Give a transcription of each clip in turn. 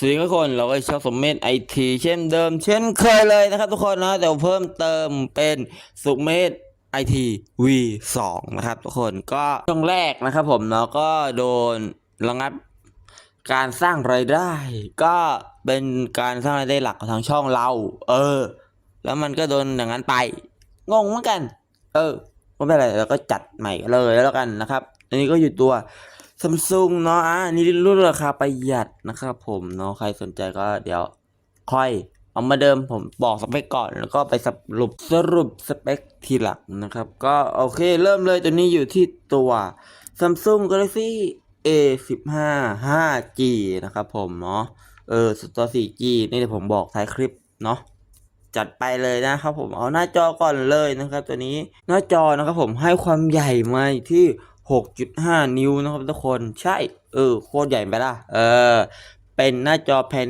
สวัสดีทุกคนเราก็ชอบสมเมธไอทีเช่นเดิม เช่นเคยเลยนะครับทุกคนนะแต่เพิ่มเติมเป็นสุเมธไอทีวีสองนะครับทุกคนก็ช่วงแรกนะครับผมเนาะก็โดนระงับการสร้างรายได้ ก็เป็นการสร้างรายได้หลักของทางช่องเรา เออ แล้วมันก็โดนอย่างนั้นไป งงเหมือนกัน เออไม่เป็นไรเราก็จัดใหม่เลยแล้วกันนะครับอันนี้ก็อยู่ตัว ซัมซุงเนาะอะอันนี่รุ่นราคาประหยัดนะครับผมเนาะใครสนใจก็เดี๋ยวค่อยเอามาเดิมผมบอกสเปคก่อนแล้วก็ไปสรุปสรุปสเปคทีหลังนะครับ ก็โอเคเริ่มเลยตัวนี้อยู่ที่ตัว Samsung Galaxy A 1 5 5G นะครับผมเนาะเออสตัว 4G นี่เดี๋ยวผมบอกท้ายคลิปเนาะจัดไปเลยนะครับผมเอาหน้าจอก่อนเลยนะครับ ตัวนี้หน้าจอนะครับผมให้ความใหญ่มาที่ 6.5 นิ้วนะครับทุกคนใช่ เออ โคตรใหญ่ไปละเออ เป็นหน้าจอแผง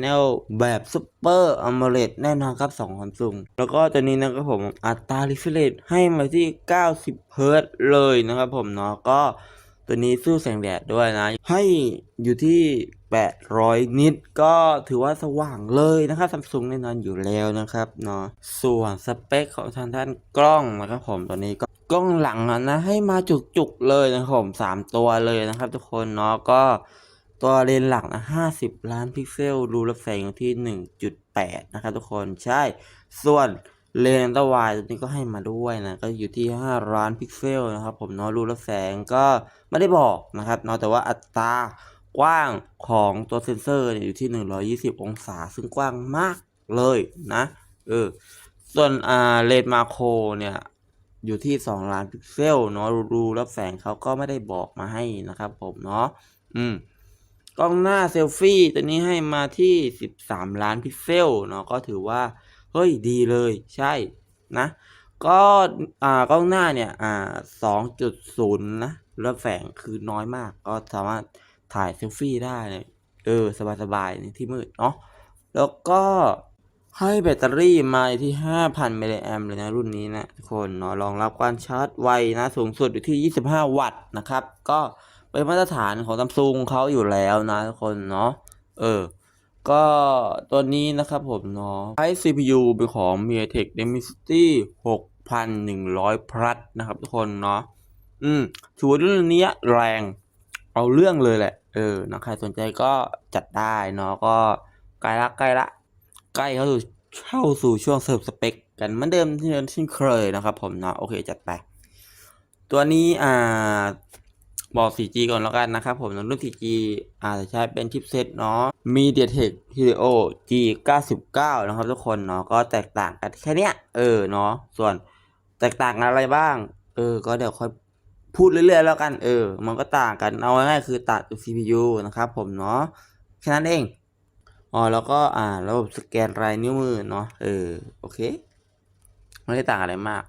แบบ Super AMOLED แน่นอนครับ2 Samsung แล้วก็ตัวนี้นะครับผมอัตรา refresh ให้มาที่ 90 เฮิรตเลยนะครับผมเนาะก็ตัวนี้สู้แสงแดดด้วยนะ ให้อยู่ที่ 800 นิตก็ถือว่าสว่างเลยนะครับซัมซุงแน่นอนอยู่แล้วนะครับเนาะส่วนสเปคของทางด้านกล้องนะครับผมตัวนี้ก็ กล้องหลังนะให้มาจุกๆเลยนะครับผมสามตัวเลยนะครับทุกคนเนาะก็ตัวเลนส์หลักนะ50ล้านพิกเซลรูรับแสงอยู่ที่1.8นะครับทุกคนใช่ ส่วนเลนส์อัลตร้าไวด์ตัวนี้ก็ให้มาด้วยนะก็อยู่ที่5ล้านพิกเซลนะครับผมเนาะรูรับแสงก็ไม่ได้บอกนะครับเนาะแต่ว่าอัตรากว้างของตัวเซนเซอร์เนี่ยอยู่ที่ 120 องศา ซึ่งกว้างมากเลยนะ เออ ส่วนอ่าเลนส์มาโครเนี่ย อยู่ที่ 2 ล้านพิกเซลเนาะรูรับแสงเขาก็ไม่ได้บอกมาให้นะครับผมเนาะอืมกล้องหน้าเซลฟี่ตัวนี้ให้มาที่ 13 ล้านพิกเซลเนาะก็ถือว่า เฮ้ยดีเลยใช่นะ ก็อ่ากล้องหน้าเนี่ยอ่า2.0 นะรับแสงคือน้อยมาก ก็สามารถถ่ายเซลฟี่ได้เลยเออ สบายๆในที่มืดเนาะแล้วก็ ให้แบตเตอรี่มาที่ 5,000มิลลิแอมเลยนะรุ่นนี้นะทุกคนเนาะรองรับการชาร์จไวนะสูงสุดอยู่ที่ 25 วัตต์นะครับ ก็เป็นมาตรฐานของซัมซุงเขาอยู่แล้วนะทุกคนเนาะเออ ก็ตัวนี้นะครับผมเนาะใช้ CPU เป็นของ MediaTek Dimensity 6100 Plus นะครับทุกคนเนาะอืมถือว่ารุ่นนี้แรงเอาเรื่องเลยแหละ เออนะใครสนใจก็จัดได้เนาะก็ใกล้ละใกล้ละ ใกล้เข้าสู่เข้าสู่ช่วงเสริมสเปคกันเหมือนเดิมที่เดิมที่เคยนะครับผมเนาะโอเคจัดไป ตัวนี้อ่าบอก 4G ก่อนแล้วกันนะครับผมรุ่น 4G อาจจะใช้เป็นชิปเซตเนาะ MediaTek Helio G99 นะครับทุกคนเนาะก็แตกต่างกันแค่เนี้ยเออเนาะส่วนแตกต่างกันอะไรบ้าง เออ ก็เดี๋ยวค่อยพูดเรื่อยๆแล้วกัน เออ มันก็ต่างกันเอาง่ายๆคือตัด CPU นะครับผมเนาะแค่นั้นเอง อ๋อแล้วก็อ่าระบบสแกนลายนิ้วมือเนาะเออโอเคไม่ได้ต่างอะไรมาก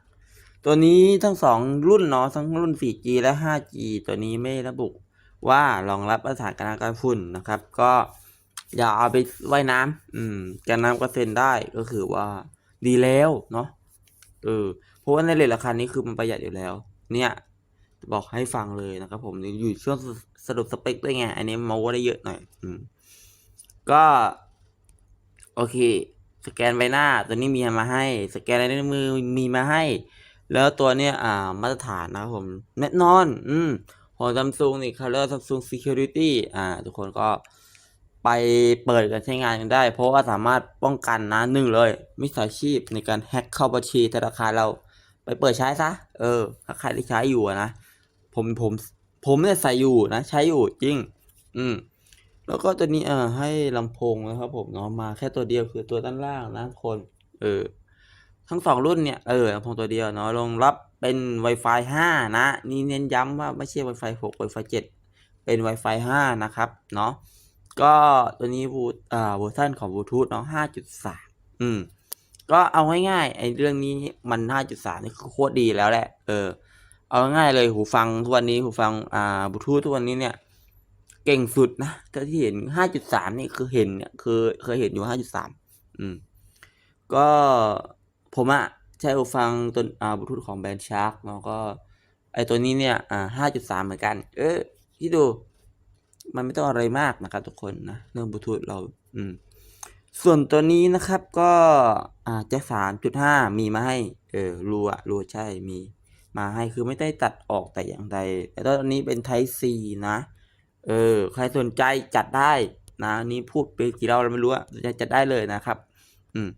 ตัวนี้ทั้งสองรุ่นเนาะทั้งรุ่น 4G และ 5G ตัวนี้ไม่ระบุว่ารองรับมาตรฐานการกันฝุ่นนะครับ ก็อย่าเอาไปว่ายน้ำอืมกันน้ำก็เซ็นได้ก็คือว่าดีแล้วเนาะเออเพราะว่าในเรทราคานี้คือมันประหยัดอยู่แล้ว เนี่ยบอกให้ฟังเลยนะครับผมอยู่ช่วงสรุปสเปคด้วยไง อันนี้มาว่าได้เยอะหน่อย อืม ก็ โอเค สแกนใบหน้าตัวนี้มีมาให้ สแกนลายนิ้วมือมีมาให้ แล้วตัวเนี้ยอ่ามาตรฐานนะครับผมแน่นอน อืมของซัมซุงนี่เขาเรียกซัมซุง Security อ่า ทุกคนก็ไปเปิดกันใช้งานกันได้ เพราะว่าสามารถป้องกันนะหนึ่งเลย มิจฉาชีพในการแฮ็กเข้าบัญชีธนาคารเราไปเปิดใช้ซะ เออ ถ้าใครที่ใช้อยู่นะ ผมผมผมเนี่ยใส่อยู่นะ ใช้อยู่จริง อืม แล้วก็ตัวนี้เออให้ลำโพงนะครับผมเนาะมาแค่ตัวเดียวคือตัวด้านล่างนะคน เออ ทั้งสองรุ่นเนี่ยเออลำโพงตัวเดียวเนาะรองรับเป็น Wi-Fi 5 นะ นี่เน้นย้ำว่าไม่ใช่ Wi-Fi 6 Wi-Fi 7 เป็น Wi-Fi 5 นะครับเนาะก็ตัวนี้บูอ่าเวอร์ชันของบลูทูธเนาะ5.3 อืม ก็เอาง่ายๆไอ้เรื่องนี้มัน 5.3 นี่คือโคตรดีแล้วแหละ เออ เอาง่ายเลยหูฟังทุกวันนี้หูฟังอ่าบลูทูธทุกวันนี้เนี่ย ก่งสุดนะก็ที่เห็น5.3นี่คือเห็นเนี่ยคือเคยเห็นอยู่5.3อืม ก็ผมอะใช้หูฟังตัวอ่าบลูทูธของแบรนด์ชาร์กเนาะก็ ไอตัวนี้เนี่ย อ่า5.3เหมือนกัน เออที่ดู มันไม่ต้องอะไรมากนะครับทุกคนนะ เรื่องบลูทูธเรา อืม ส่วนตัวนี้นะครับก็อ่าจะสามจุดห้ามีมาให้ เออรูอะรูใช่มี มาให้คือไม่ได้ตัดออกแต่อย่างใด แต่ตอนนี้เป็น Type C นะ เออ ใครสนใจจัดได้นะนี่พูดไปกี่เรอบเราไม่รู้อะจะจัดได้เลยนะครับ อืม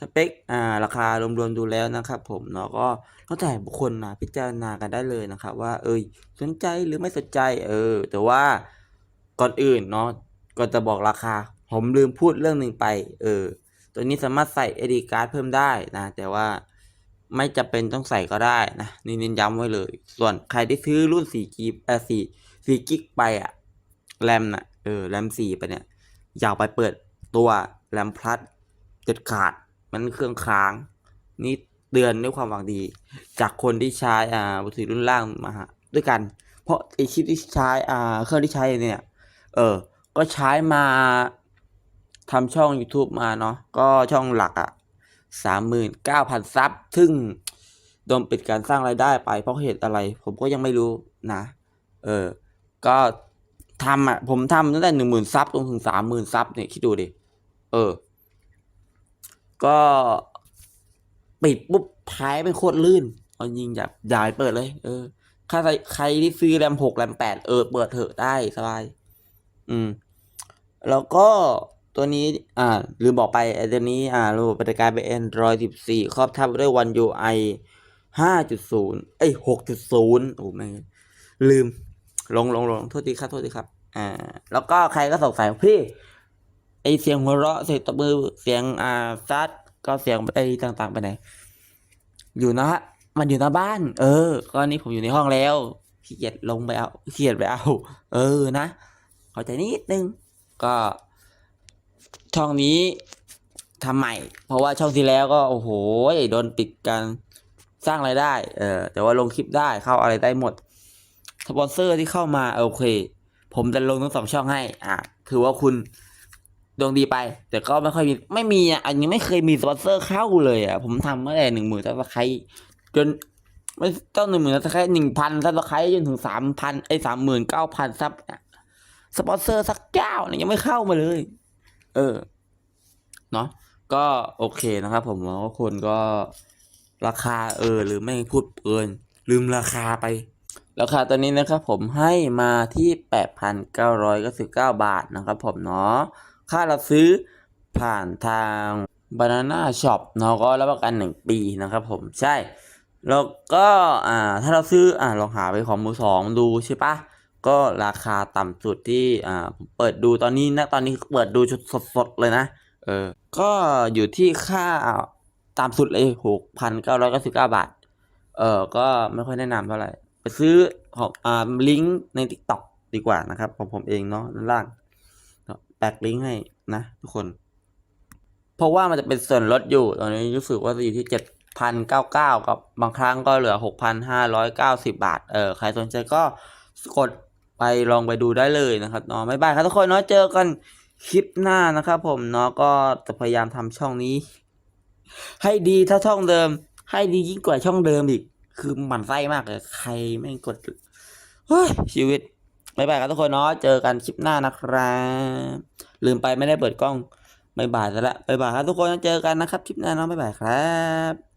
สเปคอ่าราคารวมๆดูแล้วนะครับ ผมเนาะก็แล้วแต่บุคคลนะพิจารณากันได้เลยนะครับ ว่า เอยสนใจหรือไม่สนใจ เออ แต่ว่าก่อนอื่นเนาะก่อนจะบอกราคา ผมลืมพูดเรื่องหนึ่งไป เออ ตัวนี้สามารถใส่ SD card เพิ่มได้นะ แต่ว่าไม่จำเป็นต้องใส่ก็ได้นะนี่เน้นย้ำไว้เลย ส่วนใครที่ซื้อรุ่น4กิกเออ4 4กิกไปอะ แรมน่ะเออแรม4ไปเนี่ย อยากไปเปิดตัวแรมพลัสเด็ดขาดมันเครื่องค้าง นี่เตือนด้วยความหวังดี จากคนที่ใช้อ่ามือถือรุ่นล่างมาด้วยกัน เพราะไอคลิปที่ใช้อ่าเครื่องที่ใช้เนี่ย เออ ก็ใช้มาทำช่อง YouTube มาเนาะก็ช่องหลักอะสามหมื่นเก้าพันซับซึ่งโดนปิดการสร้างรายได้ไปเพราะเหตุอะไร ผมก็ยังไม่รู้นะ เออ ก็ ทำอะ ผมทำตั้งแต่หนึ่งหมื่นซับจนถึงสามหมื่นซับเนี่ยคิดดูดิ เออ ก็ปิดปุ๊บท้ายเป็นโคตรลื่น เอายิงอยากอยายเปิดเลย เออใครใครที่ซื้อแรมหกแรมแปดเออ เปิดเถอะได้สบาย อืม แล้วก็ตัวนี้ อ่า ลืมบอกไปไอ้ตัวนี้ อ่า ระบบปฏิการเป็น Android 14 ครอบทับด้วย One UI 5.0 เอ้ย 6.0 โอ้ไม่งลืม ลงลงลงโทษทีครับโทษทีครับ อ่า แล้วก็ใครก็สงสัยพี่ไอเสียงหัวเราะเสียงตบมือเสียงอ่าซัดก็เสียงไอต่างๆไปไหน อยู่นะฮะมันอยู่หน้าบ้าน เออก็นี่ผมอยู่ในห้องแล้วขี้เกียจลงไปเอาขี้เกียจไปเอา เออนะเข้าใจนิดนึงก็ช่องนี้ทำใหม่ เพราะว่าช่องที่แล้วก็โอ้โหโดนปิดการสร้างรายได้ เออแต่ว่าลงคลิปได้เข้าอะไรได้หมด สปอนเซอร์ที่เข้ามาโอเค ผมจะลงทั้งสองช่องให้ อ่าถือว่าคุณดวงดีไป แต่ก็ไม่ค่อยมีไม่มีอะอันนี้ไม่เคยมีสปอนเซอร์เข้าเลยอะผมทำเมื่อไหร่หนึ่งหมื่นซับสไครจนไม่ต้องหนึ่งหมื่นซับสไครหนึ่งพันซับสไครจนถึงสามพันไอ้สามหมื่นเก้าพันซับสปอนเซอร์สักเจ้าเนี่ยยังไม่เข้ามาเลย เออเนาะก็โอเคนะครับผมว่าคนก็ราคาเออ หรือไม่พูดเกิน ลืมราคาไป ราคาตัวนี้นะครับผมให้มาที่ 8,999 บาทนะครับผมเนาะค่าเราซื้อผ่านทาง Banana Shop เนาะก็รับประกัน 1 ปีนะครับผมใช่ แล้วก็อ่าถ้าเราซื้ออ่าลองหาไปของมือสองดูใช่ปะก็ราคาต่ำสุดที่อ่าผมเปิดดูตอนนี้นะตอนนี้เปิดดูชุดสดๆเลยนะเออก็อยู่ที่ค่าต่ำสุดเลยหกพันเก้าร้อยเก้าสิบเก้าบาทเออก็ไม่ค่อยแนะนำเท่าไหร่ ไปซื้อของอ่าลิงก์ใน t ิ k t o k ดีกว่านะครับของผมเองเนาะด้านล่างแปะลิงก์ให้นะทุกคน เพราะว่ามันจะเป็นส่วนลดอยู่ ตอนนี้รู้สึกว่าจะอยู่ที่เจ็ดพันเก้าเก้ากับบางครั้งก็เหลือหกพันห้าร้อยเก้าสิบาท เออใครสนใจก็กดไปลองไปดูได้เลยนะครับเนาะบ๊ายบายครับทุกคนเนาะเจอกันคลิปหน้านะครับผมเนาะก็จะพยายามทำช่องนี้ ให้ดีเท่าช่องเดิม ให้ดียิ่งกว่าช่องเดิมอีก คือหมันไส้มากเลยใครไม่กดเฮ้ยชีวิตบายบายครับทุกคนเนาะเจอกันคลิปหน้านะครับลืมไปไม่ได้เปิดกล้องบายบายซะละบายบายครับทุกคนเจอกันนะครับคลิปหน้าเนาะบายบายครับ